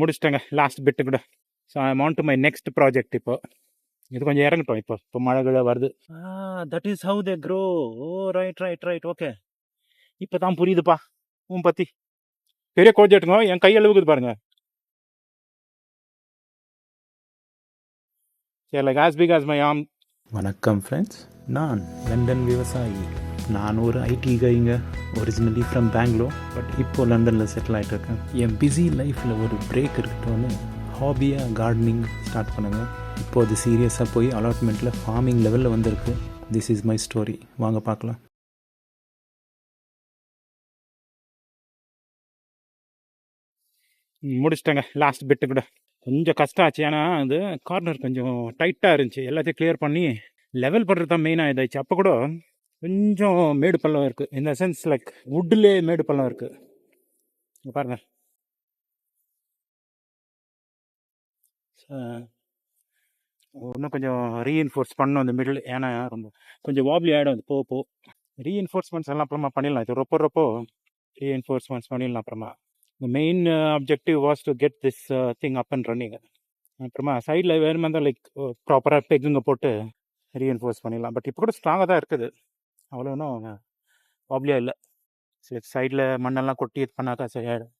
முடிச்சிட்டேங்க. Last bit கூட. So I want to my next project இப்போ. இது கொஞ்சம் இறங்கட்டும் இப்போ. இப்போ மழை கிழ வருது. That is how they grow oh right right right okay இப்போ தான் புரியுதுப்பா. உன் பற்றி பெரிய ப்ராஜெக்ட்டுங்க என் கையளவுக்கு பாருங்க. சரி like as big as my arm வணக்கம் ஃப்ரெண்ட்ஸ் நான் லண்டன் விவசாயி. நான் ஒரு ஐடி கைங்க ஒரிஜினலி ஃப்ரம் பெங்களூர் பட் இப்போது லண்டனில் செட்டில் ஆகிட்டு இருக்கேன் என் பிஸி லைஃப்பில் ஒரு பிரேக் இருக்கட்டும்னு ஹாபியாக கார்டனிங் ஸ்டார்ட் பண்ணுங்க. இப்போ அது சீரியஸாக போய் அலாட்மெண்ட்டில் ஃபார்மிங் லெவலில் வந்திருக்கு. திஸ் இஸ் மை ஸ்டோரி வாங்க பார்க்கலாம். முடிச்சிட்டேங்க. லாஸ்ட் பிட்டு கூட. கொஞ்சம் கஷ்டம் ஆச்சு. ஏன்னா அது கார்னர் கொஞ்சம் டைட்டாக இருந்துச்சு. எல்லாத்தையும் கிளியர் பண்ணி லெவல் பண்ணுறது தான் மெயினாக இதாச்சு அப்போ கூட கொஞ்சம் மேடு பள்ளம் இருக்குது இந்த சென்ஸ் லைக் வுட்லே மேடு பள்ளம் இருக்குது பாருங்கள் பாருங்க இன்னும் கொஞ்சம் ரீஎன்ஃபோர்ஸ் பண்ணணும் அந்த மிடில் ஏன்னா ரொம்ப கொஞ்சம் வாப்லி ஆகிடும் அது. போக போ. ரீஎன்ஃபோர்ஸ்மெண்ட்ஸ் எல்லாம் அப்புறமா பண்ணிடலாம். இது ரொப்ப ரொப்போ ரீஎன்ஃபோர்ஸ்மெண்ட்ஸ் பண்ணிடலாம் அப்புறமா. இந்த main objective was to get this thing up and running அப்புறமா சைடில் வேணுமா இருந்தால் லைக் ப்ராப்பராக பெக்குங்க போட்டு ரீஎன்ஃபோர்ஸ் பண்ணிடலாம். பட் இப்போ கூட ஸ்ட்ராங்காக தான் இருக்குது. அவ்வளோ ஒன்றும் ப்ராப்ளியாக இல்லை. சரி சைடில் மண்ணெல்லாம் கொட்டி இது பண்ணாக்கா சரியாயிடும்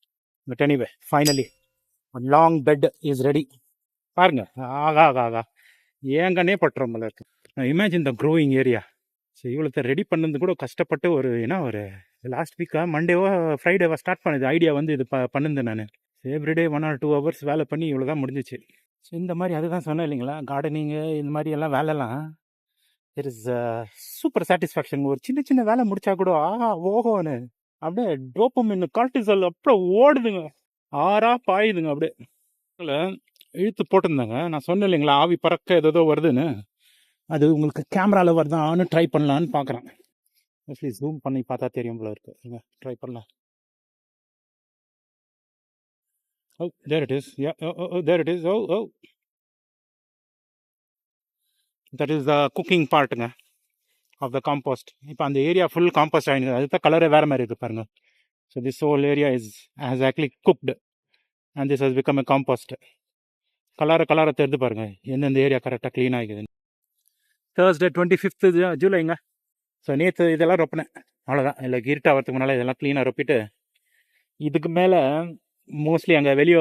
but anyway finally long bed is ready பாருங்க ஆகா ஆகா ஆகா. ஏங்கன்னே பட்டுறோம் போல இருக்கு. Imagine the growing area so இவ்வளோத்த ready பண்ணது கூட கஷ்டப்பட்டு ஒரு என்ன ஒரு லாஸ்ட் வீக்காக மண்டேவோ ஃப்ரைடேவா ஸ்டார்ட் பண்ணுது. ஐடியா வந்து இது ப பண்ணுது நான். Every day one or two hours வேலை பண்ணி இவ்வளோ தான் முடிஞ்சிச்சு. ஸோ இந்த மாதிரி அதுதான் சொன்னேன் இல்லைங்களா? கார்டனிங்கு இந்த மாதிரி எல்லாம் வேலைலாம் இட் இஸ் சூப்பர் சாட்டிஸ்ஃபேக்ஷன் ஒரு சின்ன சின்ன வேலை முடிச்சா கூட ஆஹா ஓஹோனு அப்படியே டோப்பமின் கார்டிசல் அப்புறம் ஓடுதுங்க. ஆறா பாயுதுங்க அப்படியே. இழுத்து போட்டிருந்தாங்க. நான் சொன்னேன் இல்லைங்களா ஆவி பறக்க ஏதோ வருதுன்னு. அது உங்களுக்கு கேமராவில் வருதான்னு ட்ரை பண்ணலான்னு பார்க்குறேன். மோஸ்ட்லி ஜூம் பண்ணி பார்த்தா தெரியும் போல இருக்கு. ட்ரை பண்ணலாம். ஓ there it is yeah oh there it is oh oh that is the cooking பார்ட்டுங்க of the compost இப்போ அந்த ஏரியா ஃபுல் காம்போஸ்ட் ஆகிடுங்க அதுதான் கலரே வேறு மாதிரி இருக்கு பாருங்க. So this whole area is has actually cooked and this has become a compost கலரை கலரை தெரிந்து பாருங்க. எந்தெந்த ஏரியா கரெக்டாக க்ளீன் ஆகிக்குது தேர்ஸ்டே டுவெண்ட்டி ஃபிஃப்த்து ஜூலைங்க ஸோ நேற்று இதெல்லாம் ரொப்பினேன். அவ்வளோதான் இல்லை இருட்டாகிறதுக்கு முன்னால் இதெல்லாம் க்ளீனாக ரொப்பிட்டு இதுக்கு மேலே மோஸ்ட்லி அங்கே வெளியே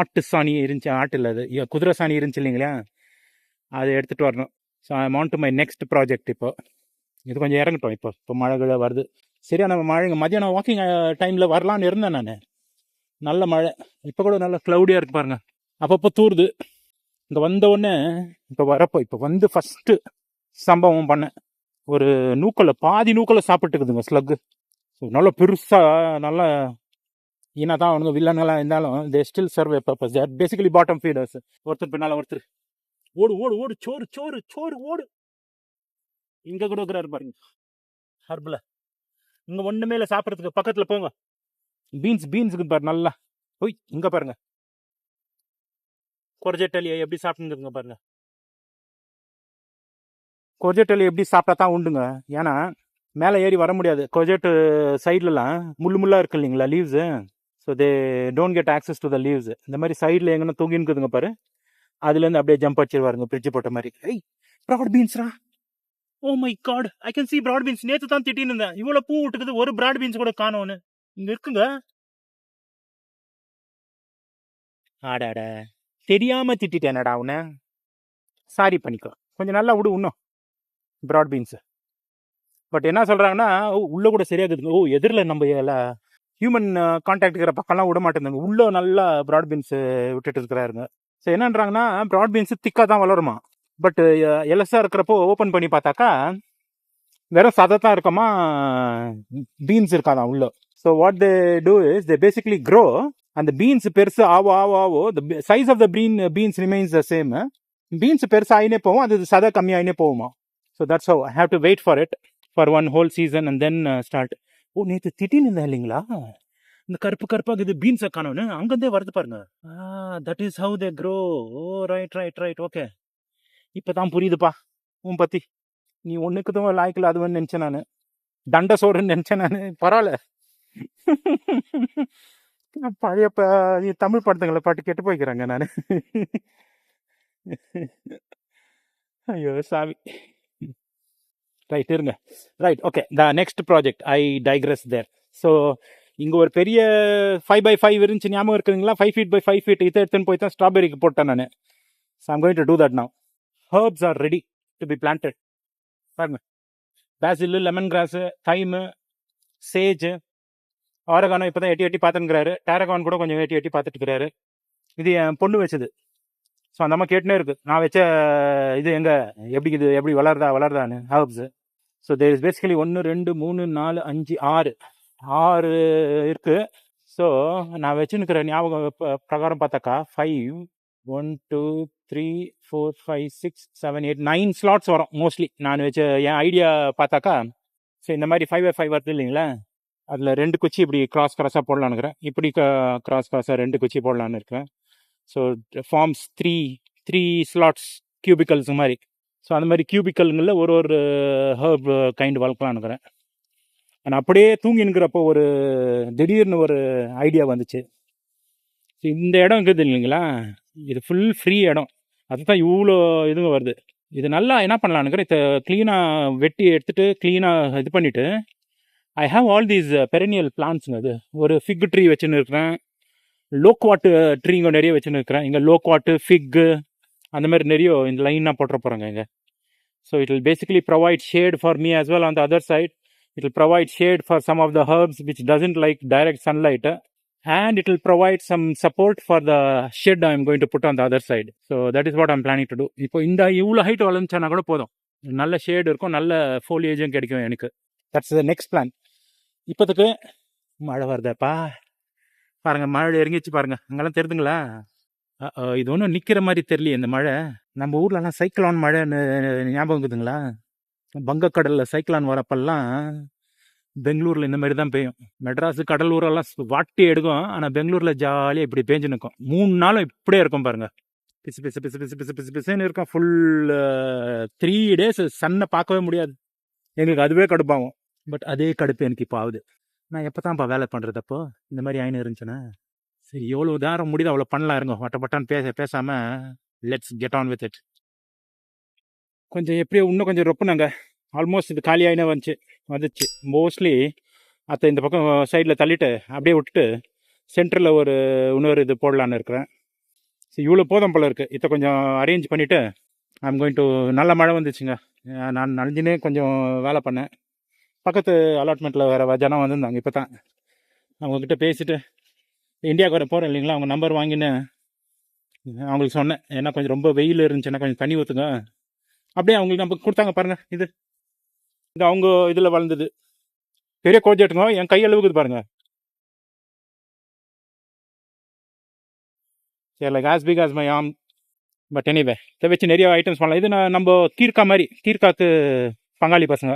ஆட்டு சாணி இருந்துச்சு. ஆட்டு இல்லை அது. குதிரை சாணி இருந்துச்சு இல்லைங்களா? அதை எடுத்துகிட்டு வரணும். So I to my next project இப்போ. இது கொஞ்சம் இறங்கட்டும் இப்போ. இப்போ மழை வருது. வருது சரியான மழைங்க மதியானம் வாக்கிங் டைமில் வரலான்னு இருந்தேன் நான். நல்ல மழை. இப்போ கூட நல்ல க்ளவுடியாக இருக்கு பாருங்க. அப்பப்போ தூருது. இங்கே வந்த உடனே இப்போ வரப்போ இப்போ வந்து ஃபஸ்ட்டு சம்பவம் பண்ணேன் ஒரு நூக்கலை பாதி நூக்கலை சாப்பிட்டுக்குதுங்க ஸ்லக்கு ஸோ நல்லா பெருசாக நல்லா என்ன தான் அவனுங்க வில்லன்களாக இருந்தாலும் they still serve a purpose there basically bottom feeders ஒருத்தர் பின்னால் ஒருத்தர். ஓடு ஓடு ஓடு சோறு சோறு சோறு ஓடு. இங்கே கூட இருக்கிறாரு பாருங்க. ஹர்பில். இங்கே ஒண்ணுமே இல்லை சாப்பிட்றதுக்கு. பக்கத்தில் போங்க. பீன்ஸ் பீன்ஸுக்கு பாரு நல்லா. ஓய் இங்கே பாருங்க. கொரஜெட்டலியை எப்படி சாப்பிட்டுங்க பாருங்க. கொஜெட்டல் எப்படி சாப்பிட்டா தான் உண்டுங்க. ஏன்னா மேலே ஏறி வர முடியாது. கொஜெட்டு சைட்லலாம் முள்ளு முள்ளாக இருக்கு இல்லைங்களா leaves so they don't get access to the leaves இந்த மாதிரி சைடில் எங்கன்னா தூங்கினுக்குதுங்க பாரு. அதுலேருந்து அப்படியே ஜம்ப் அடிச்சிருவாருங்க பிரிட்ஜ் போட்ட மாதிரி. ஐய் ப்ராட் பீன்ஸ்ரா ஓ my god I can see broad beans நேற்று தான் திட்டின்னு இருந்தேன். இவ்வளோ பூ விட்டுக்குது ஒரு ப்ராட் பீன்ஸ் கூட காணோன்னு. இங்கே இருக்குங்க. ஆடாட தெரியாம திட்டிட்டேனடா உன்னை. சாரி பண்ணிக்கோ. கொஞ்சம் நல்லா விடு இன்னும். ப்ராட் பீன்ஸு பட் என்ன சொல்கிறாங்கன்னா உள்ளே கூட சரியாக இருக்குதுங்க ஓ எதிரில் நம்ம ஹியூமன் கான்டாக்ட் uh, இருக்கிற பக்கம்லாம் விட மாட்டேங்குதுங்க. உள்ளே நல்லா ப்ராட் பீன்ஸு விட்டுட்டு இருக்கிறாருங்க. ஸோ என்னன்றாங்கன்னா ப்ராட் பீன்ஸு திக்காக தான் வளருமா பட் எலசாக இருக்கிறப்போ ஓப்பன் பண்ணி பார்த்தாக்கா வெறும் சதை தான் இருக்கமா? பீன்ஸ் இருக்காதான் உள்ள? So what they do is they basically grow அந்த பீன்ஸ் பெருசு ஆவோ ஆவோ ஆவோ the size of the bean beans remains the same beans பெருசு ஆகினே போவோம் அது சதை கம்மியாகினே போகுமா so that's how I have to wait for it for one whole season and then start oh நேற்று திட்டின்னு இருந்தா இல்லைங்களா? இந்த கருப்பு கருப்பாக இது பீன்ஸை காணோன்னு அங்கேருந்தே வருது பாருங்க. That is how they grow oh right right right okay இப்போ தான் புரியுதுப்பா உன் பற்றி நீ ஒன்றுக்குதும் லாய்க்கில் அதுவன்னு நினச்சேன் நான். தண்ட சோறுன்னு நினச்சேன் நான். பரவாயில்ல. பழைய தமிழ் படத்துங்களை பாட்டு கெட்டு போய்க்கிறாங்க நான். ஐயோ சாமி ரைட் இருங்க. Right okay the next project I digress there so இங்கே ஒரு பெரிய ஃபைவ் பை ஃபைவ் இருந்துச்சு ஞாபகம் இருக்குதுங்களா? Five feet by five feet இதை எடுத்துன்னு போய் தான் ஸ்ட்ராபெரிக்கு போட்டேன் நான். So I'm going to do that now herbs are ready to be planted பாருங்க. Basil lemon grass thyme sage oregano இப்போ தான் எட்டி எட்டி பார்த்துங்கிறாரு டேரகான் கூட கொஞ்சம் எட்டி எட்டி பார்த்துட்டு இருக்கிறாரு இது என் பொண்ணு வச்சது. ஸோ அந்த அம்மா கேட்டுனே இருக்கு. நான் வச்ச இது எங்கே? எப்படி இது? எப்படி வளருதா? வளருதான்னு. Herbs so there is basically ஒன்று ரெண்டு மூணு நாலு அஞ்சு ஆறு. ஆறு இருக்குது ஸோ நான் வச்சுன்னுக்கிற ஞாபகம் பிரகாரம் பார்த்தாக்கா five one two three four five six seven eight nine slots வரும் மோஸ்ட்லி நான் வச்ச என் ஐடியா பார்த்தாக்கா ஸோ இந்த மாதிரி ஃபைவ் ஃபைவ் வருது இல்லைங்களா? அதில் ரெண்டு குச்சி இப்படி கிராஸ் கிராஸாக போடலான்னு இருக்கிறேன். இப்படி கிராஸ் கிராஸாக ரெண்டு குச்சி போடலான்னு இருக்கேன் so forms three three slots cubicles மாதிரி. ஸோ அந்த மாதிரி கியூபிக்கல்களில் ஒரு ஒரு ஹர்ப் கைண்ட் வளர்க்கலான்னுக்கிறேன் நான் அப்படியே தூங்கினுங்கிறப்போ ஒரு திடீர்னு ஒரு ஐடியா வந்துச்சு. இந்த இடம் இருக்குது இல்லைங்களா? இது ஃபுல் ஃப்ரீ இடம். அதுதான் இவ்வளோ இதுங்க வருது. இது நல்லா என்ன பண்ணலான்னுக்கிறேன் இதை க்ளீனாக வெட்டி எடுத்துகிட்டு க்ளீனாக இது பண்ணிவிட்டு I have all these perennial பிளான்ட்ஸுங்க அது ஒரு ஃபிக் ட்ரீ வச்சுன்னு இருக்கிறேன். லோக்வாட்டு ட்ரீங்க நிறைய வச்சுன்னு இருக்கிறேன். இங்கே லோக்வாட்டு ஃபிக்கு அந்த மாதிரி நிறைய இந்த லைனாக போட்டுற போகிறாங்க இங்கே. So it will basically provide shade for me as well on the other side it will provide shade for some of the herbs which doesn't like direct sunlight and it will provide some support for the shed i'm going to put on the other side. So that is what i'm planning to do. இப்போ இந்த இவ்வளோ height வளர்ந்துச்சானா கூட போதும். நல்ல shade இருக்கும் நல்ல ஃபோலியேஜும் கிடைக்கும் எனக்கு. தட்ஸ் த நெக்ஸ்ட் பிளான் இப்போதுக்கு மழை வருதப்பா. பாருங்க மழை இறங்கிச்சு பாருங்க. அங்கெல்லாம் தெரியுதுங்களா இது ஒன்றும் நிற்கிற மாதிரி தெரியல இந்த மழை. நம்ம ஊர்லலாம் சைக்கிளான் மழைன்னு ஞாபகம் இருக்குதுங்களா? வங்கக்கடலில் சைக்ளான் வரப்பெல்லாம் பெங்களூரில் இந்த மாதிரி தான் பெய்யும். மெட்ராஸு கடலூரெல்லாம் வாட்டி எடுக்கும். ஆனால் பெங்களூரில் ஜாலியாக இப்படி பேஞ்சு நிற்கும் மூணு நாளும் இப்படியே இருக்கும் பாருங்கள் பிசு பிசு பிசு பிசு பிசு பிசு பிசுன்னு இருக்கும். ஃபுல் த்ரீ டேஸ் சன்னை பார்க்கவே முடியாது. எங்களுக்கு அதுவே கடுப்பாகும். பட் அதே கடுப்பு எனக்கு இப்போ ஆகுது. நான் எப்போ தான்ப்பா வேலை பண்ணுறதப்போ இந்த மாதிரி ஆயினு இருந்துச்சுன்னா சரி எவ்வளோ நேரம் முடியுது அவ்வளோ பண்ணலாம் இருங்க. வட்ட பட்டான்னு பேச பேசாமல் let's get on with it கொஞ்சம் எப்படியோ இன்னும் கொஞ்சம் ரொப்புனாங்க. ஆல்மோஸ்ட் இது காலியாயினே வந்துச்சு. வந்துச்சு. மோஸ்ட்லி அத்தை இந்த பக்கம் சைடில் தள்ளிட்டு அப்படியே விட்டுட்டு சென்டரில் ஒரு இன்னொரு இது போடலான்னு இருக்கிறேன். சரி இவ்வளோ போதும் போல் இருக்குது இதை கொஞ்சம் அரேஞ்ச் பண்ணிவிட்டு ஐம் கோயிங் டு நல்ல மழை வந்துச்சுங்க. நான் நனைஞ்சினே கொஞ்சம் வேலை பண்ணேன். பக்கத்து அலாட்மெண்ட்டில் வேறு ஜனம் வந்திருந்தாங்க. இப்போ தான் அவங்கக்கிட்ட பேசிவிட்டு இந்தியாவுக்கு வர போகிறேன் இல்லைங்களா? அவங்க நம்பர் வாங்கினேன். அவங்களுக்கு சொன்னேன். ஏன்னா கொஞ்சம் ரொம்ப வெயில் இருந்துச்சுன்னா கொஞ்சம் தண்ணி ஊற்றுங்க அப்படியே அவங்களுக்கு நம்ம கொடுத்தாங்க பாருங்க இது. இது அவங்க இதில் வளர்ந்தது. பெரிய கோஜெட்டுங்க என் கையளவுக்கு பாருங்க. சரி like as big as my arm but anyway இதை வச்சு நிறைய ஐட்டம்ஸ் பண்ணலாம். இது நான் நம்ம கீர்க்கா மாதிரி கீர்க்காக்கு பங்காளி பசங்க.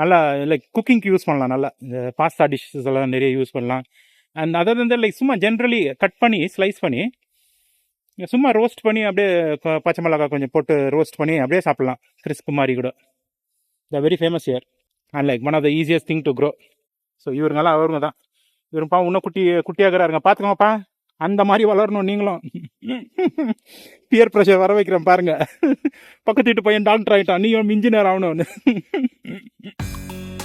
நல்லா லைக் குக்கிங்க்கு யூஸ் பண்ணலாம் நல்லா. இந்த பாஸ்தா டிஷ்ஷஸ் எல்லாம் நிறைய யூஸ் பண்ணலாம். அண்ட் அதர் வந்து லைக் சும்மா ஜென்ரலி கட் பண்ணி ஸ்லைஸ் பண்ணி சும்மா ரோஸ்ட் பண்ணி அப்படியே பச்சை மிளகாய் கொஞ்சம் போட்டு ரோஸ்ட் பண்ணி அப்படியே சாப்பிட்லாம். கிறிஸ்ப் மாதிரி கூட. The very famous year and like one of the easiest thing to grow so இவருங்கெல்லாம் அவருங்க தான். இவருப்பா இன்னும் குட்டி குட்டியாகிறாருங்க பார்த்துக்கோங்கப்பா அந்த மாதிரி வளரணும் நீங்களும். பியர் ப்ரெஷர் வர வைக்கிறேன் பாருங்க. பக்கத்து வீட்டு பையன் டாக்டர் ஆகிட்டான் நீயும் இன்ஜினியர் ஆகணும்னு.